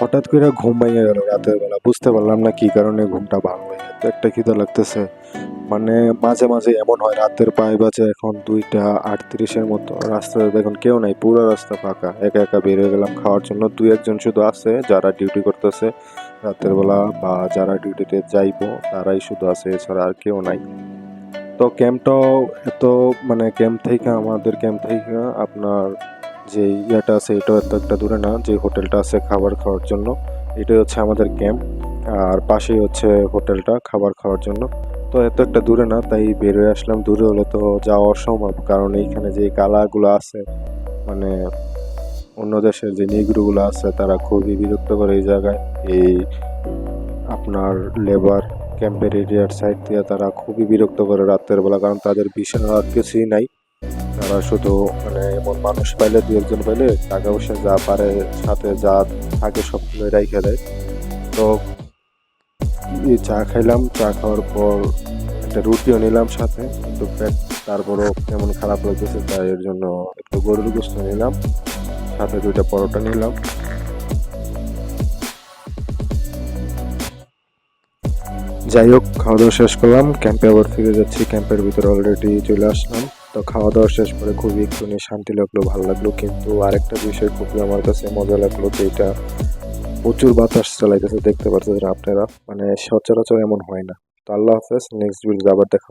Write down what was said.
হঠাৎ করে ঘুম ভেঙে গেল রাতের বেলা। বুঝতে পারলাম না কি কারণে ঘুমটা ভাঙলো। এত একটা খিদে লাগতেছে। মানে মাঝে মাঝে এমন হয়, রাতের পায়ে বাজে এখন দুইটা আটত্রিশের মতো। রাস্তাতে দেখুন কেউ নাই, পুরো রাস্তা ফাঁকা। একা একা বের হয়ে গেলাম খাওয়ার জন্য। দুই একজন শুধু আছে, যারা ডিউটি করতেছে। রাতের বেলা বা যারা ডিউটিতে যাইবো, তারাই শুধু আছে, এছাড়া আর কেউ নাই। তো ক্যাম্পটাও এত মানে ক্যাম্প থেকে, আমাদের ক্যাম্প থেকে আপনার যে ইয়েটা আছে এটাও এত একটা দূরে না, যে হোটেলটা আছে খাবার খাওয়ার জন্য। এটাই হচ্ছে আমাদের ক্যাম্প, আর পাশেই হচ্ছে হোটেলটা খাবার খাওয়ার জন্য। তো এত একটা দূরে না, তাই বের হয়ে আসলাম। দূরে হলে তো যাওয়া অসম্ভব, কারণ এইখানে যে কালাগুলো আছে মানে অন্য দেশের যে নিগ্রোগুলো আছে, তারা খুবই বিরক্ত করে এই জায়গায়। এই আপনার লেবার ক্যাম্পের এরিয়ার সাইড দিয়ে তারা খুবই বিরক্ত করে রাতের বেলা, কারণ তাদের আর কিছুই নাই। তারা শুধু মানে এমন মানুষ পাইলে, দু একজন পাইলে টাকা পয়সা যা পারে সাথে যা থাকে সব রাইখে দেয়। তো চা খাইলাম, চা খাওয়ার পর একটা রুটিও নিলাম সাথে একটু পেট তারপরও কেমন খারাপ লাগতেছে তাই এর জন্য একটু গরুর গোস্ত নিলাম, সাথে দুইটা পরোটা নিলাম। যাই হোক, খাওয়া দাওয়া শেষ করলাম, ক্যাম্পে আবার ফিরে যাচ্ছি, ক্যাম্পের ভিতরে অলরেডি চলে আসলাম। তো খাওয়া দাওয়া শেষ করে খুবই একটু শান্তি লাগল, ভালো লাগল কিন্তু আরেকটা বিষয় খুবই আমার কাছে মজা লাগল যে এটা প্রচুর বাতাস চালাইতেছে, দেখতে পাচ্ছেন আপনারা মানে সচরাচর এমন হয় না তো আল্লাহ হাফেজ নেক্সট ভিডিও যাবার দেখা।